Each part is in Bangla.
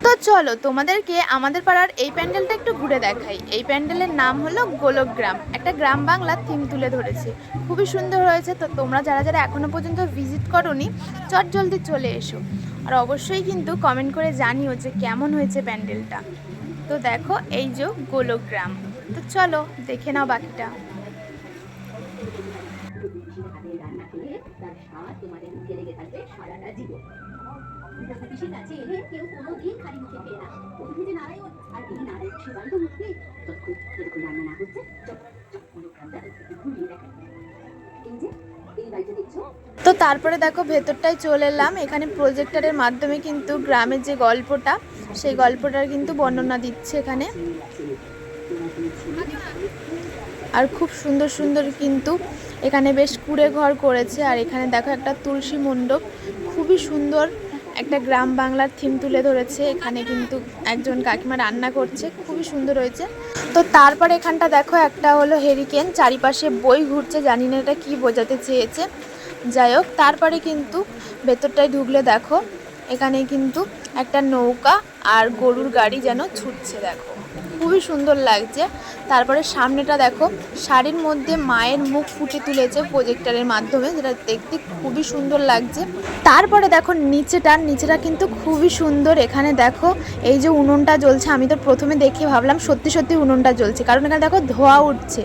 তো চলো তোমাদেরকে আমাদের পাড়ার এই প্যান্ডেলটা একটু ঘুরে দেখাই। এই প্যান্ডেলের নাম হলো গোলকগ্রাম। একটা গ্রাম বাংলা থিম তুলে ধরেছে। খুবই সুন্দর হয়েছে। তো তোমরা যারা যারা এখনও পর্যন্ত ভিজিট করোনি, চট জলদি চলে এসো। আর অবশ্যই কিন্তু কমেন্ট করে জানিও যে কেমন হয়েছে প্যান্ডেলটা। তো দেখো, এই যে গোলকগ্রাম। তো চলো, দেখে নাও বাকিটা। রান্না তার স্বাদ তোমাদের মুখে লেগে থাকবে সারাটা জীবন। পিসির কাছে এলে কেউ কোনোদিন খালি মুখে ফেরে না ওদিকে যে নারায়ণ আর এই নারায়ণ সেবাই তো মুখে ততক্ষণ যতক্ষণ রান্না না হচ্ছে চপ চপ অনুগ্রামটা একটু ঘুরিয়ে দেখায়। এই যে এই বাড়িটা দেখছ? তো তারপরে দেখো ভেতরটায় চলে এলাম। এখানে প্রজেক্টরের মাধ্যমে কিন্তু গ্রামের যে গল্পটা সেই গল্পটার কিন্তু বর্ণনা দিচ্ছে এখানে। আর খুব সুন্দর সুন্দর কিন্তু এখানে বেশ কুড়ে ঘর করেছে। আর এখানে দেখো একটা তুলসী মণ্ডপ, খুবই সুন্দর একটা গ্রাম বাংলার থিম তুলে ধরেছে। এখানে কিন্তু একজন কাকিমা রান্না করছে, খুবই সুন্দর হয়েছে। তো তারপরে এখানটা দেখো, একটা হলো হেরিকেন চারিপাশে বই ঘুরছে, জানি না এটা কী বোঝাতে চেয়েছে। যাই হোক, তারপরে কিন্তু ভেতরটায় ঢুকলে দেখো এখানে কিন্তু একটা নৌকা আর গরুর গাড়ি যেন ছুটছে, দেখো। খুবই সুন্দর লাগছে। তারপরে সামনেটা দেখো, শাড়ির মধ্যে মায়ের মুখ ফুটে তুলেছে প্রজেক্টরের মাধ্যমে, যেটা দেখতে খুবই সুন্দর লাগছে। তারপরে দেখো, নিচেটা নিচেটা কিন্তু খুবই সুন্দর। এখানে দেখো, এই যে উনুনটা জ্বলছে, আমি তো প্রথমে দেখে ভাবলাম সত্যি সত্যি উনুনটা জ্বলছে, কারণ এখানে দেখো ধোয়া উঠছে।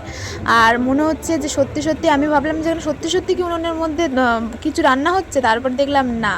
আর মনে হচ্ছে যে সত্যি সত্যি আমি ভাবলাম যে সত্যি সত্যি কি উনুনের মধ্যে কিছু রান্না হচ্ছে, তারপর দেখলাম না।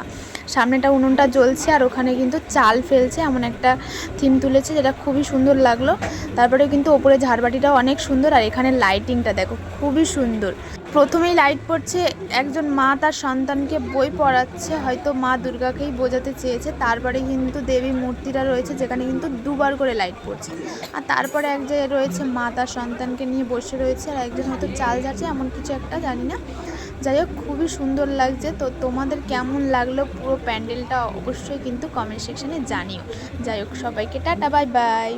সামনেটা উনুনটা জ্বলছে আর ওখানে কিন্তু চাল ফেলছে, এমন একটা থিম তুলেছে যেটা খুবই সুন্দর লাগল। তারপরে কিন্তু ওপরে ঝাড়বাটিটাও অনেক সুন্দর আর এখানে লাইটিংটা দেখো, খুবই সুন্দর। প্রথমেই লাইট পড়ছে, একজন মা তার সন্তানকে বই পড়াচ্ছে, হয়তো মা দুর্গাকেই বোঝাতে চেয়েছে, তারপরে কিন্তু দেবী মূর্তিটা রয়েছে যেখানে কিন্তু দুবার করে লাইট পড়ছে। আর তারপরে এক জায়গায় রয়েছে মা তার সন্তানকে নিয়ে বসে রয়েছে আর একজন হয়তো চাল ঝাড়ছে, এমন কিছু একটা জানি না। যাই হোক, খুবই সুন্দর লাগছে। তো তোমাদের কেমন লাগল পুরো প্যান্ডেলটা অবশ্যই কিন্তু কমেন্ট সেকশানে জানিও। যাই হোক, সবাইকে টাটা, বাই বাই।